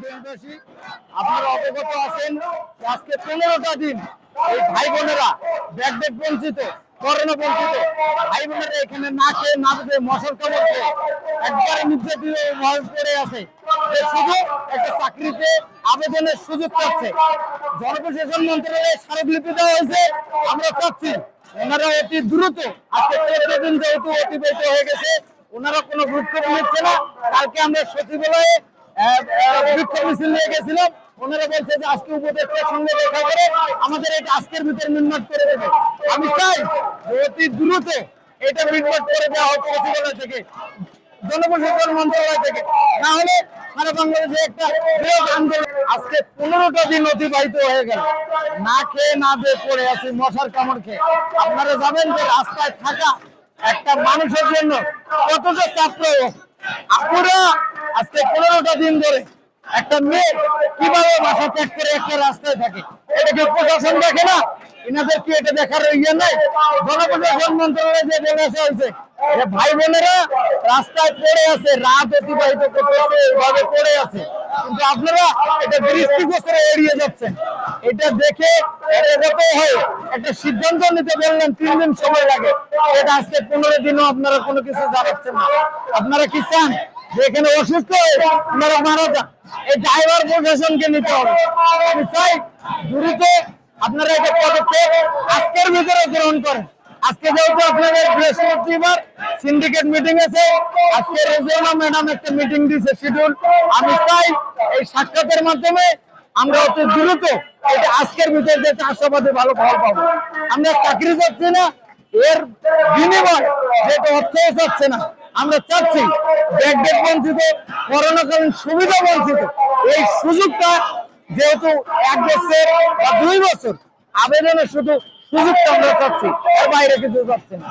প্রিয় ভাই বোনেরা ব্যাকডেট বঞ্চিত, করোনা বঞ্চিত। ভাই বোনেরা এখানে না খেয়ে, না মশার কামড় খেয়ে একবারে নির্যাতিত আছে। শুধু একটা চাকরিতে আবেদনের সুযোগ পাচ্ছে। জনপ্রশাসন স্মারকলিপি দেওয়া হয়েছে, আমরা চাচ্ছি ওনারা অতি দ্রুত আজকে চোদ্দ দিন যেহেতু অতিবাহিত হয়ে গেছে, ওনারা কোনো নিচ্ছে না। কালকে আমরা সচিবালয়ে গেছিলাম। ওনারা বলছে যে আজকে উপদেষ্টার সঙ্গে দেখা করে আমাদের এটা আজকের ভিতরে নির্মাণ করে দেবে। আমি চাই অতি দ্রুত এটা নির্মাণ করে দেওয়া হোক সচিবালয় থেকে, জনপ্রশাসন মন্ত্রণালয় থেকে। না হলে বাংলাদেশে একটা বৃহৎ আন্দোলন। আজকে পনেরোটা দিন অতিবাহিত হয়ে গেল। না খেয়ে, না দিয়ে পড়ে আছি মশার কামড় খেয়ে। আপনারা যাবেন যে রাস্তায় থাকা একটা মানুষের জন্য কতটা চাপ প্রয়োগ আপনারা আজকে পনেরোটা দিন ধরে একটা মেয়ে কীভাবে বাসা ত্যাগ করে একটা রাস্তায় থাকে? এটা কি প্রশাসন দেখে না? এনাদের কি এটা দেখার ইয়ে নাই? জনপ্রশাসন মন্ত্রণালয় যে বলেছে হয়েছে ভাই বোনেরা রাস্তায় পড়ে আছে, রাত অতিবাহিত করতেছে এইভাবে পড়ে আছে। কিন্তু আপনারা এটা দৃষ্টিগোচরে এড়িয়ে যাচ্ছেন। এটা দেখে একটা সিদ্ধান্ত নিতে বললেন, তিন দিন সময় লাগে। এটা আজকে পনেরো দিনও আপনারা কোনো কিছু জানাচ্ছেন না। আপনারা কি চান? যে এখানে অসুস্থ, আপনারা মারা যান। এই ড্রাইভার প্রশাসনকে নিতে হবে। আমি চাই দ্রুত আপনারা এটা পদক্ষেপ আজকের ভিতরে গ্রহণ করেন। আজকে যেহেতু আপনাদের বৃহস্পতিবার সিন্ডিকেট মিটিং আছে, আজকে রেজিওনা ম্যাডাম একটা মিটিং দিয়েছে শিডিউল আমি চাই এই সাক্ষাতের মাধ্যমে আমরা অতি দ্রুত এটা আজকের ভিতরে যে আশাবাদী ভালো ফল পাবো। আমরা চাকরি যাচ্ছি না, এর বিনিময় যেটা অর্থ যাচ্ছে না। আমরা চাচ্ছি ব্যাকডেট বঞ্চিত, করোনাকালীন সুবিধা বঞ্চিত। এই সুযোগটা যেহেতু এক বছর বা দুই বছর, আবেদনের শুধু সুযোগটা আমরা চাচ্ছি বাইরে কিছু চাচ্ছি না।